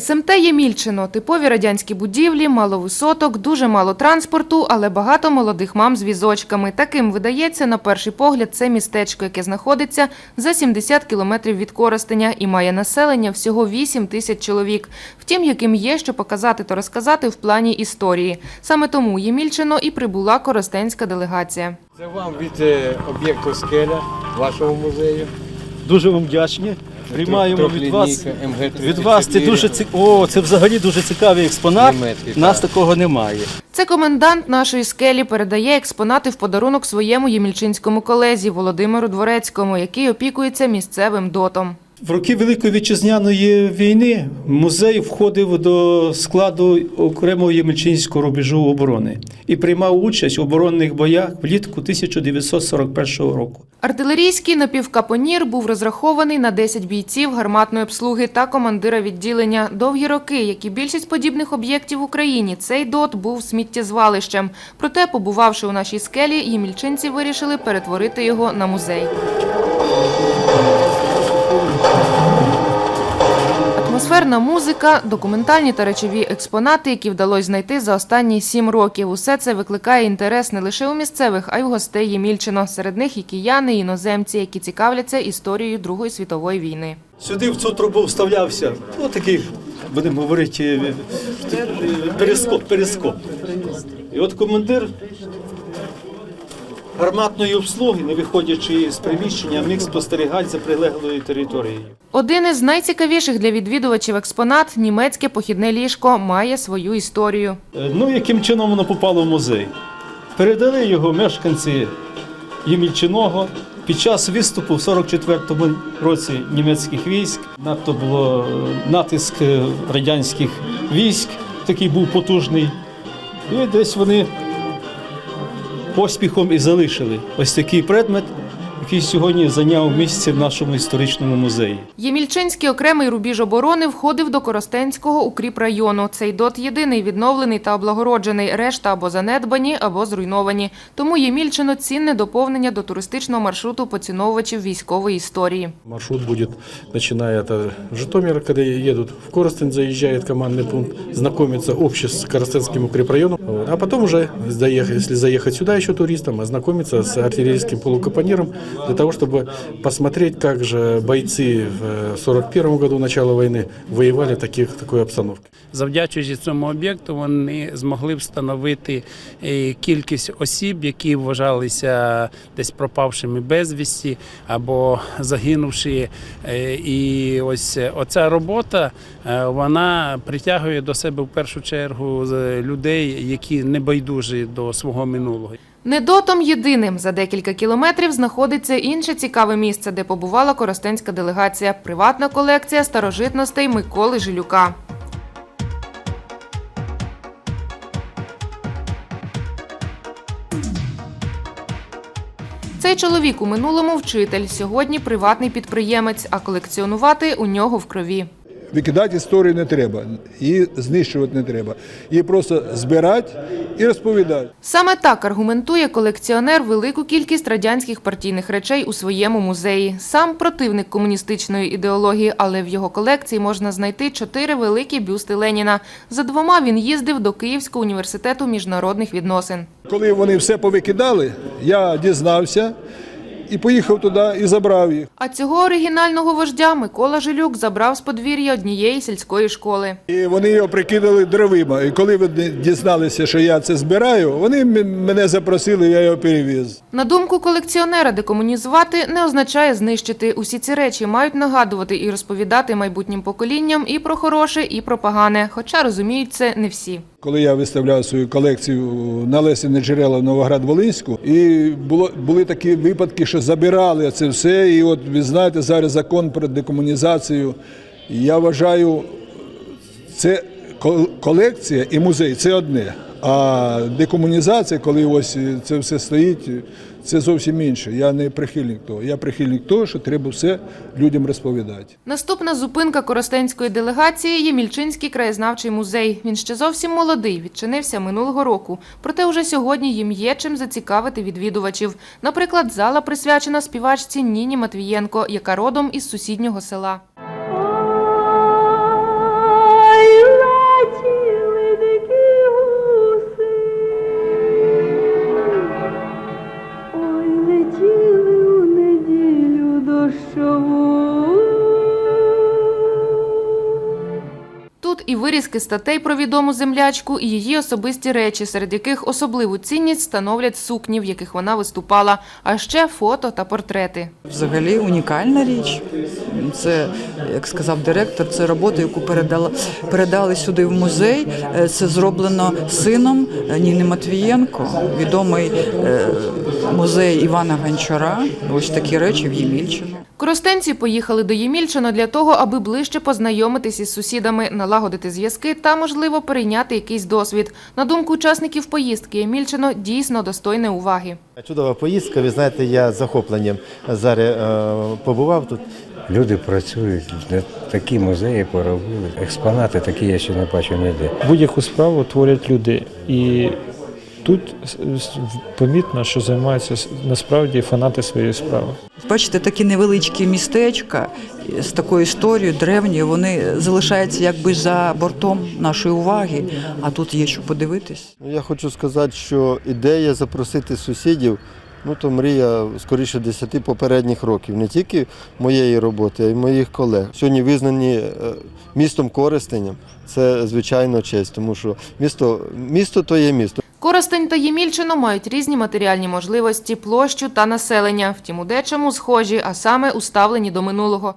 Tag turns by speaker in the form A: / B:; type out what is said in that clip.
A: СМТ Ємільчино – типові радянські будівлі, мало висоток, дуже мало транспорту, але багато молодих мам з візочками. Таким видається, на перший погляд, це містечко, яке знаходиться за 70 кілометрів від Коростеня і має населення всього 8 тисяч чоловік. Втім, яким є що показати та розказати в плані історії. Саме тому Ємільчино і прибула коростенська делегація.
B: Це вам від е, об'єкту скеля вашого музею.
C: Дуже вам вдячні. Приймаємо від вас. Від вас це дуже цік... О, це взагалі дуже цікавий експонат.
B: Німецький,
C: Нас
B: так.
C: такого немає.
A: Це комендант нашої скелі передає експонати в подарунок своєму ємільчинському колезі Володимиру Дворецькому, який опікується місцевим дотом.
C: В роки Великої вітчизняної війни музей входив до складу окремого ємельчинського рубежу оборони і приймав участь у оборонних боях влітку 1941 року.
A: Артилерійський напівкапонір був розрахований на 10 бійців гарматної обслуги та командира відділення. Довгі роки, як і більшість подібних об'єктів в Україні, цей дот був сміттєзвалищем. Проте, побувавши у нашій скелі, ємільчинці вирішили перетворити його на музей. Атмосферна музика, документальні та речові експонати, які вдалося знайти за останні сім років. Усе це викликає інтерес не лише у місцевих, а й у гостей Ємільчино. Серед них і кияни, і іноземці, які цікавляться історією Другої світової війни.
C: Сюди в цю трубу вставлявся, ну такий, будемо говорити, е, перископ, перископ. І от командир гарматної обслуги, не виходячи з приміщення, міг спостерігати за прилеглою територією.
A: Один із найцікавіших для відвідувачів експонат німецьке похідне ліжко має свою історію.
C: Е, Ну, яким чином воно попало в музей? Передали його мешканці Ємільчиного під час виступу в 44-му році німецьких військ. Надто було е, натиск е, радянських військ, такий був потужний. І десь вони поспіхом і залишили. Ось такий предмет, який сьогодні зайняв місце в нашому історичному музеї.
A: Ємільчинський окремий рубіж оборони входив до Коростенського укріпрайону. Цей дот єдиний відновлений та облагороджений. Решта або занедбані, або зруйновані. Тому Ємільчино цінне доповнення до туристичного маршруту поціновувачів військової історії.
D: Маршрут будет, начиная от э, Житомира, когда едут в Коростень, заезжает командный пункт, знакомиться общий с Коростенским укрепрайоном, Вот. а потом уже, заехать, если заехать сюда еще туристам, ознакомиться с артиллерийским полукапониром, для того, чтобы посмотреть, как же бойцы в 41 году начала войны воевали в таких, такой обстановке.
E: Завдячуючи цьому об'єкту, вони змогли встановити е, кількість осіб, які вважалися десь пропавшими безвісті або загинувши. Е, І ось оця робота е, вона притягує до себе в першу чергу з- людей, які не байдужі до свого минулого.
A: Не дотом єдиним за декілька кілометрів знаходиться інше цікаве місце, де побувала коростенська делегація – приватна колекція старожитностей Миколи Жилюка. Цей чоловік у минулому вчитель, сьогодні приватний підприємець, а колекціонувати у нього в крові.
F: Викидати історію не треба, її знищувати не треба. Її просто збирати і розповідати.
A: Саме так аргументує колекціонер велику кількість радянських партійних речей у своєму музеї. Сам противник комуністичної ідеології, але в його колекції можна знайти чотири великі бюсти Леніна. За двома він їздив до Київського університету міжнародних відносин.
F: Коли вони все повикидали, я дізнався і поїхав туди і забрав їх.
A: А цього оригінального вождя Микола Жилюк забрав з подвір'я однієї сільської школи.
F: І вони його прикидали дровима. І коли вони дізналися, що я це збираю, вони мене запросили, я його перевіз.
A: На думку колекціонера, декомунізувати не означає знищити. Усі ці речі мають нагадувати і розповідати майбутнім поколінням і про хороше, і про погане. Хоча розуміють це не всі.
F: Коли я виставляв свою колекцію на Лесіне джерела в Новоград-Волинську, і було, були такі випадки, що забирали це все. І от ви знаєте, зараз закон про декомунізацію. Я вважаю, це кол- колекція і музей це одне. А декомунізація, коли ось це все стоїть, це зовсім інше. Я не прихильник того. Я прихильник того, що треба все людям розповідати.
A: Наступна зупинка коростенської делегації є Мільчинський краєзнавчий музей. Він ще зовсім молодий, відчинився минулого року. Проте уже сьогодні їм є чим зацікавити відвідувачів. Наприклад, зала присвячена співачці Ніні Матвієнко, яка родом із сусіднього села. Тут і вирізки статей про відому землячку, і її особисті речі, серед яких особливу цінність становлять сукні, в яких вона виступала, а ще фото та портрети.
G: Взагалі унікальна річ. Це, як сказав директор, це робота, яку передала, передали сюди в музей. Е, Це зроблено сином Ніни Матвієнко, відомий е, музей Івана Гончара. Ось такі речі в Ємільчину.
A: Коростенці поїхали до Ємільчино для того, аби ближче познайомитись із сусідами, налагодити зв'язки та, можливо, перейняти якийсь досвід. На думку учасників поїздки, мільчино дійсно достойне уваги.
H: Чудова поїздка. Ви знаєте, я з захопленням зараз е, побував тут.
I: Люди працюють, такі музеї поробили. Експонати такі я ще не бачу ніде.
J: Будь-яку справу творять люди. І тут с- помітно, що займаються насправді фанати своєї справи.
G: Бачите, такі невеличкі містечка з такою історією древньою, вони залишаються якби за бортом нашої уваги, а тут є що подивитись.
H: Ну, Я хочу сказати, що ідея запросити сусідів, ну то мрія скоріше 10 попередніх років, не тільки моєї роботи, а й моїх колег. Сьогодні визнані е, містом користенням. Це звичайно честь, тому що місто, місто то є місто.
A: Коростень та Ємільчино мають різні матеріальні можливості, площу та населення. Втім, у дечому схожі, а саме уставлені до минулого.